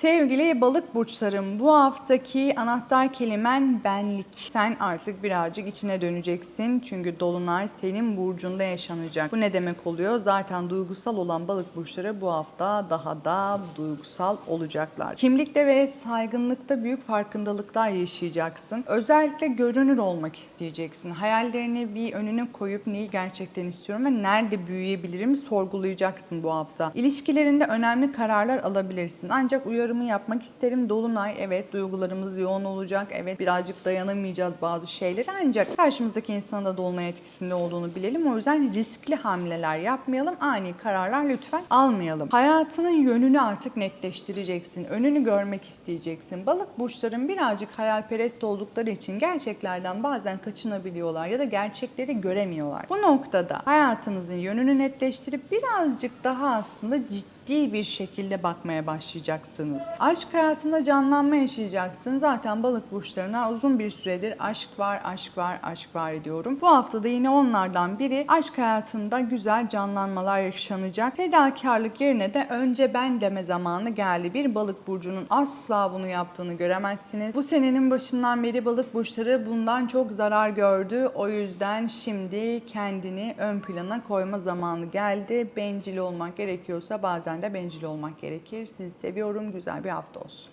Sevgili balık burçlarım bu haftaki anahtar kelimen benlik. Sen artık birazcık içine döneceksin çünkü dolunay senin burcunda yaşanacak. Bu ne demek oluyor? Zaten duygusal olan balık burçları bu hafta daha da duygusal olacaklar. Kimlikte ve saygınlıkta büyük farkındalıklar yaşayacaksın. Özellikle görünür olmak isteyeceksin. Hayallerini bir önüne koyup neyi gerçekten istiyorum ve nerede büyüyebilirim sorgulayacaksın bu hafta. İlişkilerinde önemli kararlar alabilirsin. Ancak uyarımı yapmak isterim. Dolunay evet duygularımız yoğun olacak. Evet birazcık dayanamayacağız bazı şeylere ancak karşımızdaki insanın da dolunay etkisinde olduğunu bilelim. O yüzden riskli hamleler yapmayalım. Ani kararlar lütfen almayalım. Hayatının yönünü artık netleştireceksin. Önünü görmek isteyeceksin. Balık burçların birazcık hayalperest oldukları için gerçeklerden bazen kaçınabiliyorlar ya da gerçekleri göremiyorlar. Bu noktada hayatınızın yönünü netleştirip birazcık daha aslında ciddi bir şekilde bakmaya başlayacaksınız. Aşk hayatında canlanma yaşayacaksın. Zaten balık burçlarına uzun bir süredir aşk var, aşk var, aşk var diyorum. Bu haftada yine onlardan biri aşk hayatında güzel canlanmalar yaşanacak. Fedakarlık yerine de önce ben deme zamanı geldi. Bir balık burcunun asla bunu yaptığını göremezsiniz. Bu senenin başından beri balık burçları bundan çok zarar gördü. O yüzden şimdi kendini ön plana koyma zamanı geldi. Bencil olmak gerekiyorsa bazen de bencil olmak gerekir. Sizi seviyorum. Güzel bir hafta olsun.